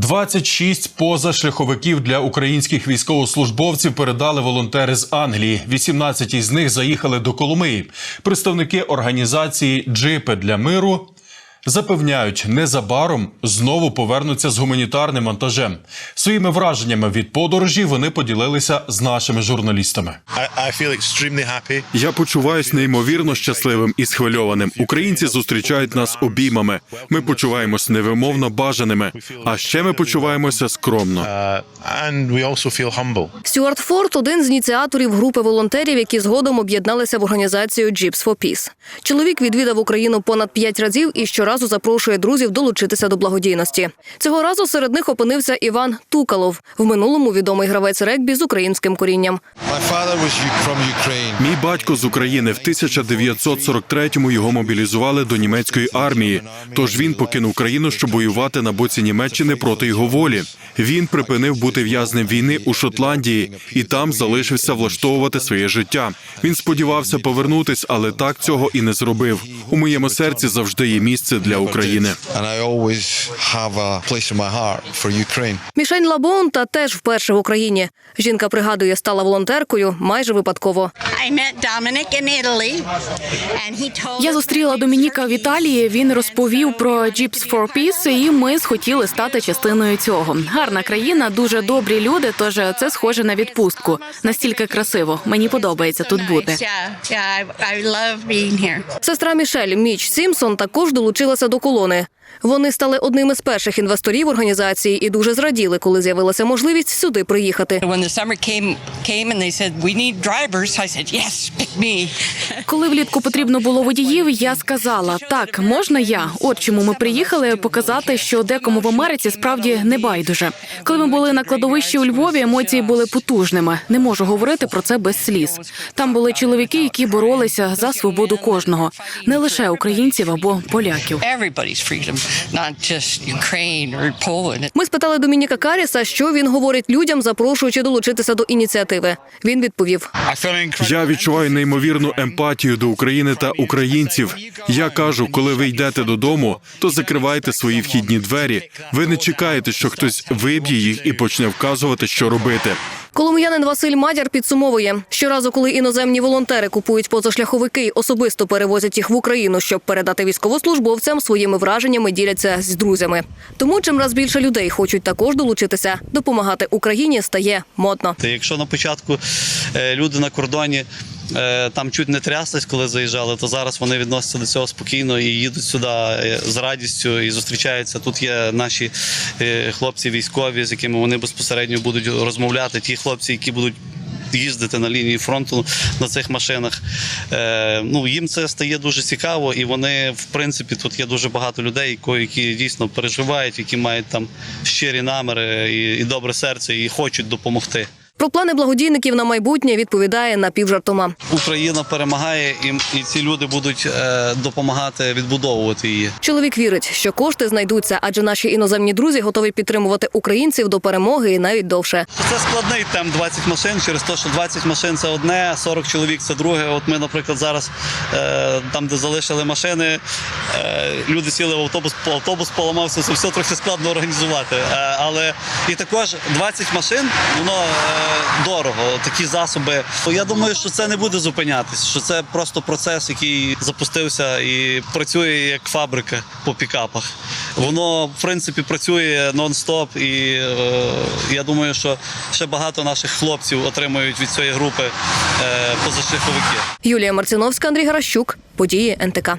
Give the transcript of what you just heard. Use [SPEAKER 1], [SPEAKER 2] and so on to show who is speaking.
[SPEAKER 1] 26 позашляховиків для українських військовослужбовців передали волонтери з Англії. 18 із них заїхали до Коломиї. Представники організації Джипи для миру запевняють, незабаром знову повернуться з гуманітарним вантажем. Своїми враженнями від подорожі вони поділилися з нашими журналістами.
[SPEAKER 2] Я почуваюсь неймовірно щасливим і схвильованим. Українці зустрічають нас обіймами. Ми почуваємось невимовно бажаними. А ще ми почуваємося скромно.
[SPEAKER 3] Uh.
[SPEAKER 4] Стюарт Форд один з ініціаторів групи волонтерів, які згодом об'єдналися в організацію Jeeps for Peace. Чоловік відвідав Україну понад п'ять разів і щоразу запрошує друзів долучитися до благодійності. Цього разу серед них опинився Іван Тукалов, в минулому відомий гравець регбі з українським корінням.
[SPEAKER 2] Мій батько з України в 1943-му його мобілізували до німецької армії. Тож він покинув країну, щоб воювати на боці Німеччини проти його волі. Він припинив бути в'язнем війни у Шотландії і там залишився влаштовувати своє життя. Він сподівався повернутись, але так цього і не зробив. У моєму серці завжди є місце для України.
[SPEAKER 5] And I always have a place in my heart for Ukraine.
[SPEAKER 4] Мішень Лабонта теж вперше в Україні. Жінка пригадує, стала волонтеркою майже випадково.
[SPEAKER 6] I met Dominic in Italy, and he told
[SPEAKER 7] Я зустріла Домініка в Італії. Він розповів про Jeeps for Peace, і ми схотіли стати частиною цього. Гарна країна, дуже добрі люди. Тож це схоже на відпустку. Настільки красиво. Мені подобається тут бути.
[SPEAKER 6] Yeah, yeah, I, I love being here.
[SPEAKER 4] Сестра Мішель Міч Сімсон також долучилася до колони. Вони стали одним із перших інвесторів організації і дуже зраділи, коли з'явилася можливість сюди приїхати.
[SPEAKER 8] Yes, pick me.
[SPEAKER 7] Коли влітку потрібно було водіїв, я сказала: так, можна я. От чому ми приїхали показати, що декому в Америці справді не байдуже. Коли ми були на кладовищі у Львові, емоції були потужними. Не можу говорити про це без сліз. Там були чоловіки, які боролися за свободу кожного, не лише українців або поляків.
[SPEAKER 4] Ми спитали Домініка Каріса, що він говорить людям, запрошуючи долучитися до ініціативи. Він відповів:
[SPEAKER 2] Я відчуваю неймовірну емпатію до України та українців. Я кажу, коли ви йдете додому, то закривайте свої вхідні двері. Ви не чекаєте, що хтось виб'є їх і почне вказувати, що робити.
[SPEAKER 4] Коломиянин Василь Мадяр підсумовує, щоразу, коли іноземні волонтери купують позашляховики особисто перевозять їх в Україну, щоб передати військовослужбовцям, своїми враженнями діляться з друзями. Тому чим раз більше людей хочуть також долучитися, допомагати Україні стає модно.
[SPEAKER 9] Якщо на початку е, люди на кордоні там чуть не тряслись, коли заїжджали, то зараз вони відносяться до цього спокійно і їдуть сюди е, з радістю і зустрічаються. Тут є наші е, хлопці військові, з якими вони безпосередньо будуть розмовляти. Ті хлопці, які будуть. Їздити на лінії фронту на цих машинах. Е, ну, їм це стає дуже цікаво, і вони, в принципі, тут є дуже багато людей, які дійсно переживають, які мають там щирі наміри і, і добре серце, і хочуть допомогти.
[SPEAKER 4] Про плани благодійників на майбутнє відповідає напівжартома.
[SPEAKER 9] Україна перемагає, і, і ці люди будуть е, допомагати відбудовувати її.
[SPEAKER 4] Чоловік вірить, що кошти знайдуться, адже наші іноземні друзі готові підтримувати українців до перемоги і навіть довше.
[SPEAKER 9] Це складний темп 20 машин через те, що 20 машин це одне, 40 чоловік це друге. От ми, наприклад, зараз е, там, де залишили машини, е, люди сіли в автобус, автобус поламався, це все трохи складно організувати. Е, але і також 20 машин, воно е, дорого. Такі засоби. Я думаю, що це не буде зупинятись, що це просто процес, який запустився і працює як фабрика по пікапах. Воно, в принципі, працює нон-стоп, і е, я думаю, що ще багато наших хлопців отримують від цієї групи е, позашляховики.
[SPEAKER 4] Юлія Марціновська, Андрій Гаращук. Події НТК.